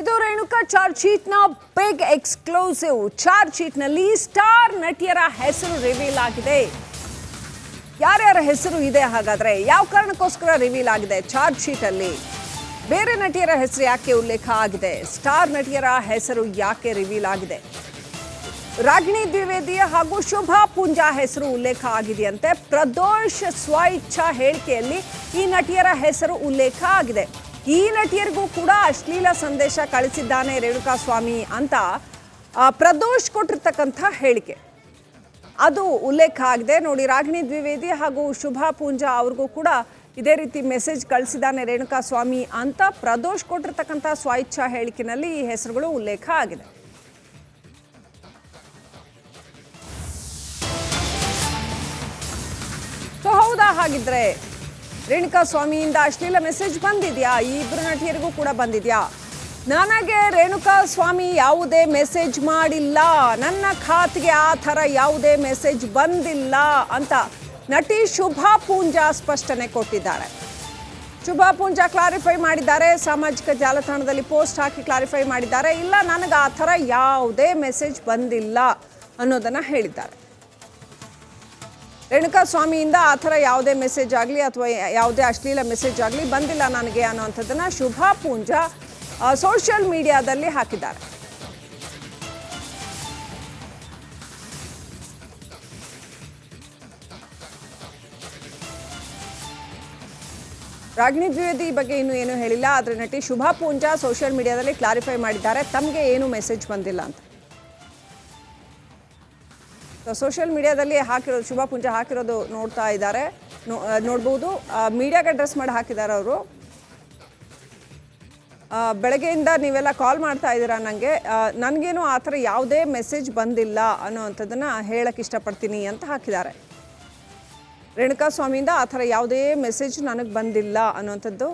ಇದು ರೇಣುಕಾ ಚಾರ್ಜ್ ಶೀಟ್ನ big exclusive charge ಶೀಟ್ನಲ್ಲಿ ಸ್ಟಾರ್ ನಟಿಯರ ಹೆಸರು ರಿವೀಲ್ ಆಗಿದೆ. ಯಾರ್ಯಾರ ಹೆಸರು ಇದೆ ಹಾಗಾದ್ರೆ? ಯಾವ ಕಾರಣಕ್ಕೋಸ್ಕರ ರಿವೀಲ್ ಆಗಿದೆ ಚಾರ್ಜ್ ಅಲ್ಲಿ ಬೇರೆ ನಟಿಯರ ಹೆಸರು ಯಾಕೆ ಉಲ್ಲೇಖ ಆಗಿದೆ? ಸ್ಟಾರ್ ನಟಿಯರ ಹೆಸರು ಯಾಕೆ ರಿವೀಲ್ ಆಗಿದೆ? ರಾಗಿಣಿ ದ್ವಿವೇದಿ ಹಾಗೂ ಶುಭಾ ಪೂಂಜಾ ಹೆಸರು ಉಲ್ಲೇಖ ಆಗಿದೆಯಂತೆ. ಪ್ರದೋಷ್ ಸ್ವಇಚ್ಛಾ ಹೇಳಿಕೆಯಲ್ಲಿ ಈ ನಟಿಯರ ಹೆಸರು ಉಲ್ಲೇಖ ಆಗಿದೆ. ಈ ನಟಿಯರಿಗೂ ಕೂಡ ಅಶ್ಲೀಲ ಸಂದೇಶ ಕಳಿಸಿದ್ದಾನೆ ರೇಣುಕಾ ಸ್ವಾಮಿ ಅಂತ ಪ್ರದೋಷ್ ಕೊಟ್ಟಿರ್ತಕ್ಕಂಥ ಹೇಳಿಕೆ. ಅದು ಉಲ್ಲೇಖ ಆಗಿದೆ. ನೋಡಿ, ರಾಗಿಣಿ ದ್ವಿವೇದಿ ಹಾಗೂ ಶುಭಾ ಪೂಂಜಾ ಅವ್ರಿಗೂ ಕೂಡ ಇದೇ ರೀತಿ ಮೆಸೇಜ್ ಕಳಿಸಿದ್ದಾನೆ ರೇಣುಕಾ ಸ್ವಾಮಿ ಅಂತ ಪ್ರದೋಷ್ ಕೊಟ್ಟಿರ್ತಕ್ಕಂಥ ಸ್ವಇಚ್ಛಾ ಹೇಳಿಕೆನಲ್ಲಿ ಈ ಹೆಸರುಗಳು ಉಲ್ಲೇಖ ಆಗಿದೆ. ಸೊ, ಹೌದಾ? ಹಾಗಿದ್ರೆ ರೇಣುಕಾ ಸ್ವಾಮಿಯಿಂದ ಅಶ್ಲೀಲ ಮೆಸೇಜ್ ಬಂದಿದೆಯಾ? ಈ ಇಬ್ಬರು ನಟಿಯರಿಗೂ ಕೂಡ ಬಂದಿದೆಯಾ? ನನಗೆ ರೇಣುಕಾ ಸ್ವಾಮಿ ಯಾವುದೇ ಮೆಸೇಜ್ ಮಾಡಿಲ್ಲ. ನನ್ನ ಖಾತೆಗೆ ಆ ಥರ ಯಾವುದೇ ಮೆಸೇಜ್ ಬಂದಿಲ್ಲ ಅಂತ ನಟಿ ಶುಭಾ ಪೂಂಜಾ ಸ್ಪಷ್ಟನೆ ಕೊಟ್ಟಿದ್ದಾರೆ. ಶುಭಾ ಪೂಂಜಾ ಕ್ಲಾರಿಫೈ ಮಾಡಿದ್ದಾರೆ. ಸಾಮಾಜಿಕ ಜಾಲತಾಣದಲ್ಲಿ ಪೋಸ್ಟ್ ಹಾಕಿ ಕ್ಲಾರಿಫೈ ಮಾಡಿದ್ದಾರೆ. ಇಲ್ಲ, ನನಗೆ ಆ ಥರ ಯಾವುದೇ ಮೆಸೇಜ್ ಬಂದಿಲ್ಲ ಅನ್ನೋದನ್ನು ಹೇಳಿದ್ದಾರೆ. ರೇಣುಕಾ ಸ್ವಾಮಿಯಿಂದ ಆ ಥರ ಯಾವುದೇ ಮೆಸೇಜ್ ಆಗಲಿ ಅಥವಾ ಯಾವುದೇ ಅಶ್ಲೀಲ ಮೆಸೇಜ್ ಆಗಲಿ ಬಂದಿಲ್ಲ ನನಗೆ ಅನ್ನೋವಂಥದ್ದನ್ನು ಶುಭಾ ಪೂಂಜಾ ಸೋಷಿಯಲ್ ಮೀಡಿಯಾದಲ್ಲಿ ಹಾಕಿದ್ದಾರೆ. ರಾಗಿಣಿ ದ್ವಿವೇದಿ ಬಗ್ಗೆ ಇನ್ನೂ ಏನು ಹೇಳಿಲ್ಲ, ಆದರೆ ನಟಿ ಶುಭಾ ಪೂಂಜಾ ಸೋಷಿಯಲ್ ಮೀಡಿಯಾದಲ್ಲಿ ಕ್ಲಾರಿಫೈ ಮಾಡಿದ್ದಾರೆ, ತಮಗೆ ಏನು ಮೆಸೇಜ್ ಬಂದಿಲ್ಲ ಅಂತ. ಸೋಷಿಯಲ್ ಮೀಡಿಯಾದಲ್ಲಿ ಹಾಕಿರೋದು, ಶುಭ ಪುಂಜ ಹಾಕಿರೋದು ನೋಡ್ತಾ ಇದ್ದಾರೆ. ನೋಡ್ಬೋದು. ಮೀಡಿಯಾಗೆ ಅಡ್ರೆಸ್ ಮಾಡಿ ಹಾಕಿದ್ದಾರೆ ಅವರು. ಬೆಳಗ್ಗೆಯಿಂದ ನೀವೆಲ್ಲ ಕಾಲ್ ಮಾಡ್ತಾ ಇದ್ದೀರಾ ನನಗೆ ನನಗೇನು ಆ ಥರ ಯಾವುದೇ ಮೆಸೇಜ್ ಬಂದಿಲ್ಲ ಅನ್ನೋವಂಥದ್ದನ್ನು ಹೇಳಕ್ಕೆ ಇಷ್ಟಪಡ್ತೀನಿ ಅಂತ ಹಾಕಿದ್ದಾರೆ. ರೇಣುಕಾ ಸ್ವಾಮಿಯಿಂದ ಆ ಥರ ಯಾವುದೇ ಮೆಸೇಜ್ ನನಗೆ ಬಂದಿಲ್ಲ ಅನ್ನೋವಂಥದ್ದು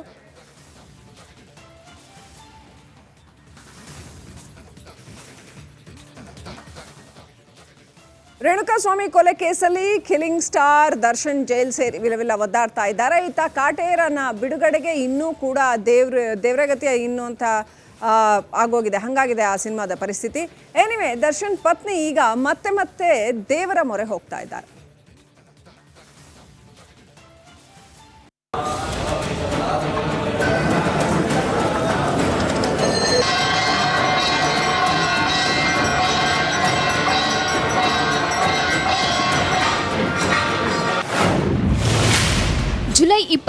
ರೇಣುಕಾ ಸ್ವಾಮಿ ಕೊಲೆ ಕೇಸಲ್ಲಿ ಕಿಲಿಂಗ್ ಸ್ಟಾರ್ ದರ್ಶನ್ ಜೈಲ್ ಸೇರಿ ವಿಲವಿಲ್ಲ ಒದ್ದಾಡ್ತಾ ಇದ್ದಾರೆ. ಈತ ಕಾಟೇರನ ಬಿಡುಗಡೆಗೆ ಇನ್ನೂ ಕೂಡ ದೇವ್ರ, ದೇವ್ರಗತಿಯ ಇನ್ನೂ ಅಂತ ಆಗೋಗಿದೆ. ಹಂಗಾಗಿದೆ ಆ ಸಿನಿಮಾದ ಪರಿಸ್ಥಿತಿ. ಎನಿವೆ ದರ್ಶನ್ ಪತ್ನಿ ಈಗ ಮತ್ತೆ ಮತ್ತೆ ದೇವರ ಮೊರೆ ಹೋಗ್ತಾ ಇದ್ದಾರೆ.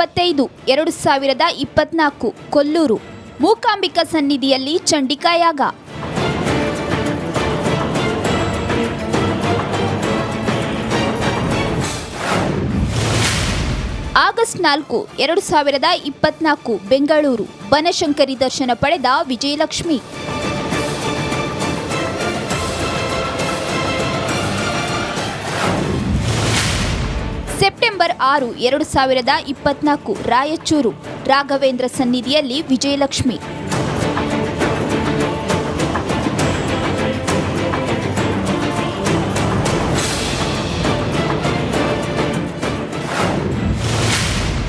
ಇಪ್ಪತ್ತೈದು, ಎರಡು ಸಾವಿರದ ಇಪ್ಪತ್ನಾಲ್ಕು, ಕೊಲ್ಲೂರು, ಮೂಕಾಂಬಿಕಾ ಸನ್ನಿಧಿಯಲ್ಲಿ ಚಂಡಿಕಾಯಾಗ. ಆಗಸ್ಟ್ ನಾಲ್ಕು, ಎರಡು ಸಾವಿರದ ಇಪ್ಪತ್ನಾಲ್ಕು, ಬೆಂಗಳೂರು, ಬನಶಂಕರಿ ದರ್ಶನ ಪಡೆದ ವಿಜಯಲಕ್ಷ್ಮಿ. ಸೆಪ್ಟೆಂಬರ್ ಆರು, ಎರಡು ಸಾವಿರದ ಇಪ್ಪತ್ನಾಲ್ಕು, ರಾಯಚೂರು, ರಾಘವೇಂದ್ರ ಸನ್ನಿಧಿಯಲ್ಲಿ ವಿಜಯಲಕ್ಷ್ಮಿ.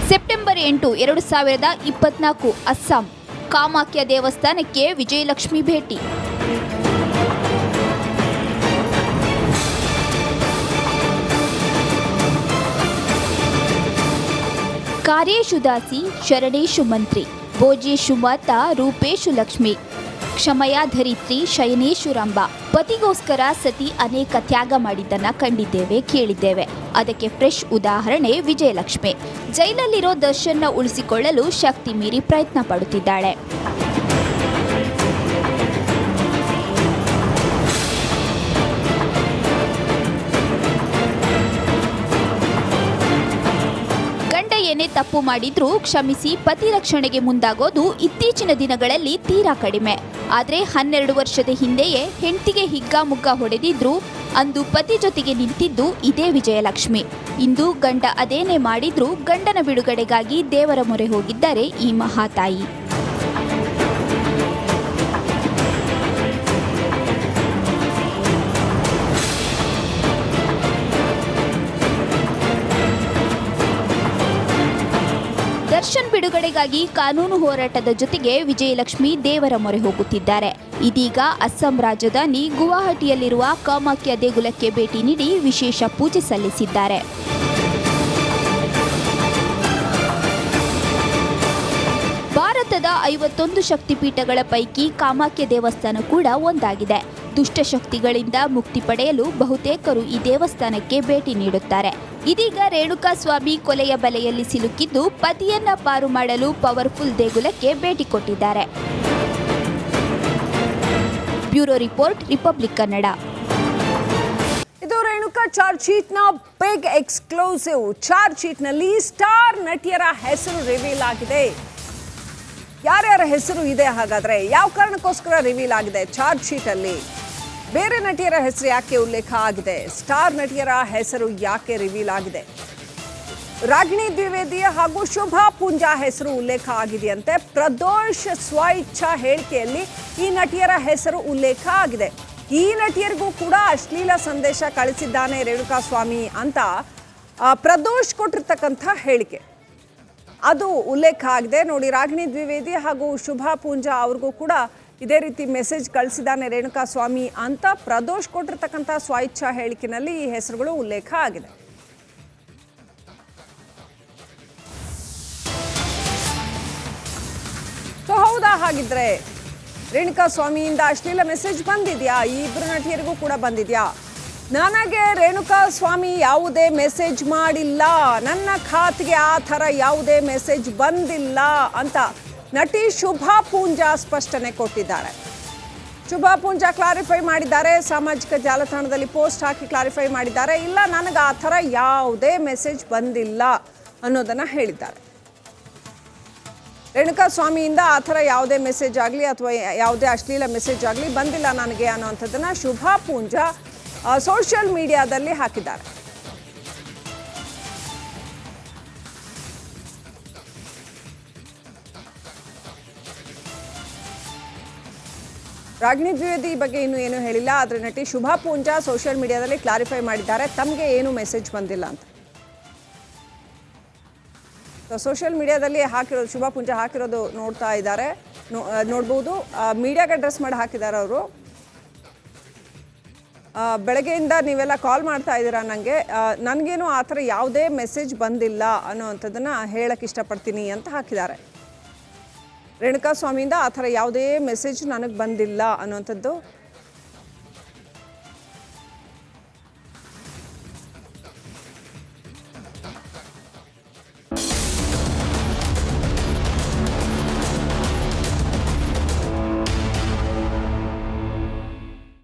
ಸೆಪ್ಟೆಂಬರ್ ಎಂಟು, ಎರಡು ಸಾವಿರದ ಇಪ್ಪತ್ನಾಲ್ಕು, ಅಸ್ಸಾಂ, ಕಾಮಾಖ್ಯ ದೇವಸ್ಥಾನಕ್ಕೆ ವಿಜಯಲಕ್ಷ್ಮಿ ಭೇಟಿ. ಕಾರ್ಯೇಶು ದಾಸಿ, ಶರಣೇಶು ಮಂತ್ರಿ, ಭೋಜೇಶು ಮಾತ, ರೂಪೇಶು ಲಕ್ಷ್ಮಿ ಕ್ಷಮಯ ಧರಿತ್ರಿ ಶಯನೇಶು ರಂಭ. ಪತಿಗೋಸ್ಕರ ಸತಿ ಅನೇಕ ತ್ಯಾಗ ಮಾಡಿದ್ದನ್ನ ಕಂಡಿದ್ದೇವೆ, ಕೇಳಿದ್ದೇವೆ. ಅದಕ್ಕೆ ಫ್ರೆಶ್ ಉದಾಹರಣೆ ವಿಜಯಲಕ್ಷ್ಮಿ. ಜೈಲಲ್ಲಿರೋ ದರ್ಶನ್ನ ಉಳಿಸಿಕೊಳ್ಳಲು ಶಕ್ತಿ ಮೀರಿ ಪ್ರಯತ್ನ ಪಡುತ್ತಿದ್ದಾಳೆ. ತಪ್ಪು ಮಾಡಿದ್ರೂ ಕ್ಷಮಿಸಿ ಪತಿ ರಕ್ಷಣೆಗೆ ಮುಂದಾಗೋದು ಇತ್ತೀಚಿನ ದಿನಗಳಲ್ಲಿ ತೀರಾ ಕಡಿಮೆ. ಆದರೆ ಹನ್ನೆರಡು ವರ್ಷದ ಹಿಂದೆಯೇ ಹೆಂಡತಿಗೆ ಹಿಗ್ಗಾಮುಗ್ಗ ಹೊಡೆದಿದ್ರು ಅಂದು ಪತಿ ಜೊತೆಗೆ ನಿಂತಿದ್ದು ಇದೇ ವಿಜಯಲಕ್ಷ್ಮಿ. ಇಂದು ಗಂಡ ಅದೇನೇ ಮಾಡಿದ್ರೂ ಗಂಡನ ಬಿಡುಗಡೆಗಾಗಿ ದೇವರ ಮೊರೆ ಹೋಗಿದ್ದಾರೆ ಈ ಮಹಾತಾಯಿ. ಬಿಡುಗಡೆಗಾಗಿ ಕಾನೂನು ಹೋರಾಟದ ಜೊತೆಗೆ ವಿಜಯಲಕ್ಷ್ಮಿ ದೇವರ ಮೊರೆ ಹೋಗುತ್ತಿದ್ದಾರೆ. ಇದೀಗ ಅಸ್ಸಾಂ ರಾಜಧಾನಿ ಗುವಾಹಟಿಯಲ್ಲಿರುವ ಕಾಮಾಖ್ಯ ದೇಗುಲಕ್ಕೆ ಭೇಟಿ ನೀಡಿ ವಿಶೇಷ ಪೂಜೆ ಸಲ್ಲಿಸಿದ್ದಾರೆ. ಭಾರತದ ಐವತ್ತೊಂದು ಶಕ್ತಿಪೀಠಗಳ ಪೈಕಿ ಕಾಮಾಖ್ಯ ದೇವಸ್ಥಾನ ಕೂಡ ಒಂದಾಗಿದೆ. ದುಷ್ಟಶಕ್ತಿಗಳಿಂದ ಮುಕ್ತಿ ಪಡೆಯಲು ಬಹುತೇಕರು ಈ ದೇವಸ್ಥಾನಕ್ಕೆ ಭೇಟಿ ನೀಡುತ್ತಾರೆ. ಇದೀಗ ರೇಣುಕಾ ಸ್ವಾಮಿ ಕೊಲೆಯ ಬಲೆಯಲ್ಲಿ ಸಿಲುಕಿದ್ದು ಪತಿಯನ್ನ ಪಾರು ಮಾಡಲು ಪವರ್ಫುಲ್ ದೇಗುಲಕ್ಕೆ ಭೇಟಿ ಕೊಟ್ಟಿದ್ದಾರೆ. Bureau report, republic Kannada. ಇದು ರೇಣುಕಾ ಚಾರ್ಜ್ ಶೀಟ್ನ ಬಿಗ್ ಎಕ್ಸ್ಕ್ಲೂಸಿವ್ ಚಾರ್ಜ್ ಶೀಟ್ನಲ್ಲಿ ಸ್ಟಾರ್ ನಟಿಯರ ಹೆಸರು ರಿವೀಲ್ ಆಗಿದೆ. ಯಾರ್ಯಾರ ಹೆಸರು ಇದೆ ಹಾಗಾದ್ರೆ? ಯಾವ ಕಾರಣಕ್ಕೋಸ್ಕರ ರಿವೀಲ್ ಆಗಿದೆ ಚಾರ್ಜ್ ಶೀಟ್ ಅಲ್ಲಿ ಬೇರೆ ನಟಿಯರ ಹೆಸರು ಯಾಕೆ ಉಲ್ಲೇಖ ಆಗಿದೆ? ಸ್ಟಾರ್ ನಟಿಯರ ಹೆಸರು ಯಾಕೆ ರಿವೀಲ್ ಆಗಿದೆ? ರಾಗಿಣಿ ದ್ವಿವೇದಿ ಹಾಗೂ ಶುಭಾ ಪೂಂಜಾ ಹೆಸರು ಉಲ್ಲೇಖ ಆಗಿದೆಯಂತೆ. ಪ್ರದೋಷ್ ಸ್ವಇಚ್ಛಾ ಹೇಳಿಕೆಯಲ್ಲಿ ಈ ನಟಿಯರ ಹೆಸರು ಉಲ್ಲೇಖ ಆಗಿದೆ. ಈ ನಟಿಯರಿಗೂ ಕೂಡ ಅಶ್ಲೀಲ ಸಂದೇಶ ಕಳಿಸಿದ್ದಾನೆ ರೇಣುಕಾ ಸ್ವಾಮಿ ಅಂತ ಪ್ರದೋಷ್ ಕೊಟ್ಟಿರ್ತಕ್ಕಂಥ ಹೇಳಿಕೆ. ಅದು ಉಲ್ಲೇಖ ಆಗಿದೆ. ನೋಡಿ, ರಾಗಿಣಿ ದ್ವಿವೇದಿ ಹಾಗೂ ಶುಭಾ ಪೂಂಜಾ ಅವ್ರಿಗೂ ಕೂಡ ಇದೇ ರೀತಿ ಮೆಸೇಜ್ ಕಳಿಸಿದ್ದಾನೆ ರೇಣುಕಾ ಸ್ವಾಮಿ ಅಂತ ಪ್ರದೋಷ್ ಕೊಟ್ಟಿರ್ತಕ್ಕಂಥ ಸ್ವಇಚ್ಛಾ ಹೇಳಿಕೆನಲ್ಲಿ ಈ ಹೆಸರುಗಳು ಉಲ್ಲೇಖ ಆಗಿದೆ. ಸೊ ಹೌದಾ? ಹಾಗಿದ್ರೆ ರೇಣುಕಾ ಸ್ವಾಮಿಯಿಂದ ಅಶ್ಲೀಲ ಮೆಸೇಜ್ ಬಂದಿದ್ಯಾ? ಈ ಇಬ್ಬರು ನಟಿಯರಿಗೂ ಕೂಡ ಬಂದಿದ್ಯಾ? ನನಗೆ ರೇಣುಕಾ ಸ್ವಾಮಿ ಯಾವುದೇ ಮೆಸೇಜ್ ಮಾಡಿಲ್ಲ. ನನ್ನ ಖಾತೆಗೆ ಆ ಥರ ಯಾವುದೇ ಮೆಸೇಜ್ ಬಂದಿಲ್ಲ ಅಂತ ನಟಿ ಶುಭಾ ಪೂಂಜಾ ಸ್ಪಷ್ಟನೆ ಕೊಟ್ಟಿದ್ದಾರೆ. ಶುಭಾ ಪೂಂಜಾ ಕ್ಲಾರಿಫೈ ಮಾಡಿದ್ದಾರೆ. ಸಾಮಾಜಿಕ ಜಾಲತಾಣದಲ್ಲಿ ಪೋಸ್ಟ್ ಹಾಕಿ ಕ್ಲಾರಿಫೈ ಮಾಡಿದ್ದಾರೆ. ಇಲ್ಲ, ನನಗೆ ಆ ಥರ ಯಾವುದೇ ಮೆಸೇಜ್ ಬಂದಿಲ್ಲ ಅನ್ನೋದನ್ನು ಹೇಳಿದ್ದಾರೆ. ರೇಣುಕಾ ಸ್ವಾಮಿಯಿಂದ ಆ ಥರ ಯಾವುದೇ ಮೆಸೇಜ್ ಆಗಲಿ ಅಥವಾ ಯಾವುದೇ ಅಶ್ಲೀಲ ಮೆಸೇಜ್ ಆಗಲಿ ಬಂದಿಲ್ಲ ನನಗೆ ಅನ್ನೋವಂಥದ್ದನ್ನು ಶುಭಾ ಪೂಂಜಾ ಸೋಷಿಯಲ್ ಮೀಡಿಯಾದಲ್ಲಿ ಹಾಕಿದ್ದಾರೆ. ರಾಗಿಣಿ ದ್ವಿವೇದಿ ಬಗ್ಗೆ ಇನ್ನೂ ಏನು ಹೇಳಿಲ್ಲ, ಆದರೆ ನಟಿ ಶುಭಾ ಪೂಂಜಾ ಸೋಷಿಯಲ್ ಮೀಡಿಯಾದಲ್ಲಿ ಕ್ಲಾರಿಫೈ ಮಾಡಿದ್ದಾರೆ. ತಮಗೆ ಏನು ಮೆಸೇಜ್ ಬಂದಿಲ್ಲ ಅಂತ. ಸೋಷಿಯಲ್ ಮೀಡಿಯಾದಲ್ಲಿ ಹಾಕಿರೋದು, ಶುಭಾ ಪೂಂಜಾ ಹಾಕಿರೋದು ನೋಡ್ತಾ ಇದ್ದಾರೆ. ನೋಡ್ಬೋದು. ಮೀಡಿಯಾಗೆ ಅಡ್ರೆಸ್ ಮಾಡಿ ಹಾಕಿದ್ದಾರೆ ಅವರು. ಬೆಳಗ್ಗೆಯಿಂದ ನೀವೆಲ್ಲ ಕಾಲ್ ಮಾಡ್ತಾ ಇದ್ದೀರಾ ನನಗೆ ನನಗೇನು ಆ ಥರ ಯಾವುದೇ ಮೆಸೇಜ್ ಬಂದಿಲ್ಲ ಅನ್ನೋವಂಥದ್ದನ್ನು ಹೇಳಕ್ಕೆ ಇಷ್ಟಪಡ್ತೀನಿ ಅಂತ ಹಾಕಿದ್ದಾರೆ. ರೇಣುಕಾ ಸ್ವಾಮಿಯಿಂದ ಆ ಥರ ಯಾವುದೇ ಮೆಸೇಜ್ ನನಗೆ ಬಂದಿಲ್ಲ ಅನ್ನೋವಂಥದ್ದು